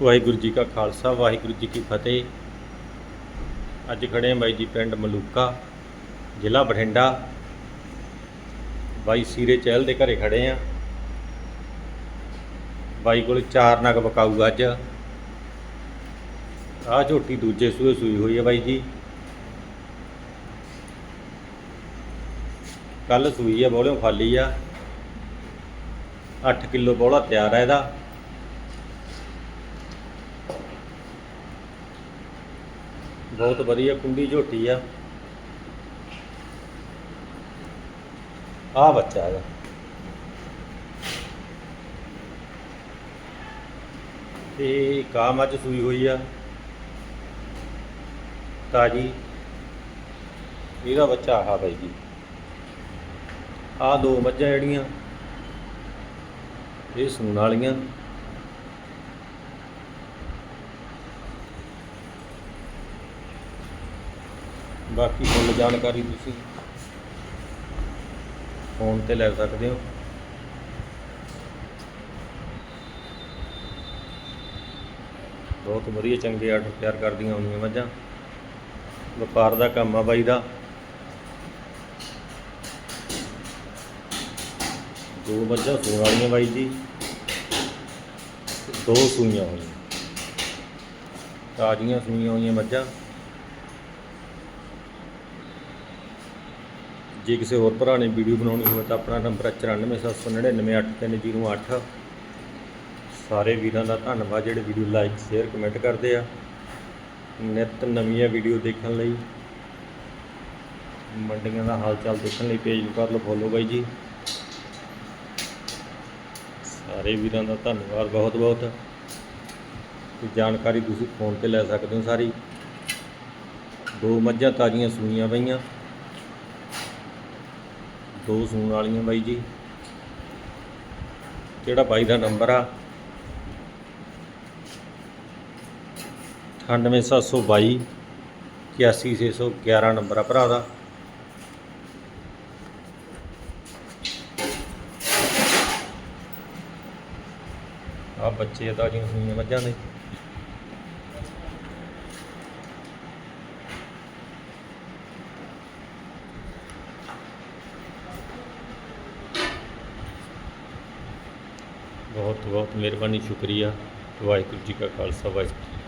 ਵਾਹਿਗੁਰੂ ਜੀ ਕਾ ਖਾਲਸਾ, ਵਾਹਿਗੁਰੂ ਜੀ ਕੀ ਫਤਿਹ। ਅੱਜ ਖੜੇ ਹਾਂ ਬਾਈ ਜੀ ਪਿੰਡ ਮਲੂਕਾ, ਜ਼ਿਲ੍ਹਾ ਬਠਿੰਡਾ। ਬਾਈ ਸੀਰੇ ਚਹਿਲ ਦੇ ਘਰੇ ਖੜੇ ਆ ਬਾਈ ਕੋਲ ਚਾਰ ਨਗ ਬਕਾਊ ਅੱਜ। ਆਹ ਝੋਟੀ ਦੂਜੇ ਸੂਏ ਸੂਈ ਹੋਈ ਹੈ ਬਾਈ ਜੀ। ਕੱਲ ਸੂਈ ਹੈ ਬੋਲਿਓ ਖਾਲੀ ਆ। 8 ਕਿਲੋ ਬੋਲਾ ਤਿਆਰ ਹੈ ਇਹਦਾ। ਬਹੁਤ ਵਧੀਆ ਕੁੰਡੀ ਝੋਟੀ ਆ। ਆ ਬੱਚਾ ਇਹਦਾ। ਤੇ ਕਾ ਮੱਝ ਸੂਈ ਹੋਈ ਆ। ਤਾਜੀ। ਇਹਦਾ ਬੱਚਾ ਆਹ ਬਾਈ ਜੀ। ਆ ਦੋ ਮੱਝਾਂ ਜਿਹੜੀਆਂ, ਇਹ ਸੂਣ ਵਾਲੀਆਂ। ਬਾਕੀ ਫੁੱਲ ਜਾਣਕਾਰੀ ਤੁਸੀਂ ਫੋਨ ਤੇ ਲੈ ਸਕਦੇ ਹੋ। ਬਹੁਤ ਵਧੀਆ ਚੰਗੇ ਆਰਡਰ ਤਿਆਰ ਕਰਦੀਆਂ ਹੁੰਦੀਆਂ ਮੱਝਾਂ। ਵਪਾਰ ਦਾ ਕੰਮ ਆ ਬਾਈ ਦਾ। ਦੋ ਮੱਝਾਂ ਸੂਣ ਵਾਲੀਆਂ ਬਾਈ ਜੀ। ਦੋ ਸੂਈਆਂ ਹੋਈਆਂ। ਤਾਜ਼ੀਆਂ ਸੂਈਆਂ ਹੋਈਆਂ ਮੱਝਾਂ। ਜੇ ਕਿਸੇ ਹੋਰ ਭਰਾ ਨੇ ਵੀਡੀਓ ਬਣਾਉਣੀ ਹੋਵੇ ਤਾਂ ਆਪਣਾ ਨੰਬਰ ਹੈ 9479983008 ਸਾਰੇ ਵੀਰਾਂ ਦਾ ਧੰਨਵਾਦ, ਜਿਹੜੇ ਵੀਡੀਓ ਲਾਈਕ, ਸ਼ੇਅਰ, ਕਮੈਂਟ ਕਰਦੇ ਆ। ਨਿਤ ਨਵੀਆਂ ਵੀਡੀਓ ਦੇਖਣ ਲਈ, ਮੰਡੀਆਂ ਦਾ ਹਾਲ ਚਾਲ ਦੇਖਣ ਲਈ ਪੇਜ ਨੂੰ ਕਰ ਲਓ ਫੋਲੋ ਬਾਈ ਜੀ। ਸਾਰੇ ਵੀਰਾਂ ਦਾ ਧੰਨਵਾਦ ਬਹੁਤ ਬਹੁਤ ਜਾਣਕਾਰੀ ਤੁਸੀਂ ਫੋਨ ਤੇ ਲੈ ਸਕਦੇ ਹੋ ਸਾਰੀ। ਦੋ ਮੱਝਾਂ ਤਾਜ਼ੀਆਂ ਸੁਣੀਆਂ ਪਈਆਂ। ਦੋ ਸੂਣ ਵਾਲੀਆਂ ਬਾਈ ਜੀ। ਜਿਹੜਾ ਬਾਈ ਦਾ ਨੰਬਰ ਆ 98722 81611 ਨੰਬਰ ਆ ਭਰਾ ਦਾ। ਆ ਬੱਚੇ ਤਾਂ ਜਿਹੀਆਂ ਸੂਈਆਂ ਮੱਝਾਂ ਦੇ। ਬਹੁਤ ਬਹੁਤ ਮਿਹਰਬਾਨੀ ਸ਼ੁਕਰੀਆ। ਵਾਹਿਗੁਰੂ ਜੀ ਕਾ ਖਾਲਸਾ ਵਾਹਿਗੁਰੂ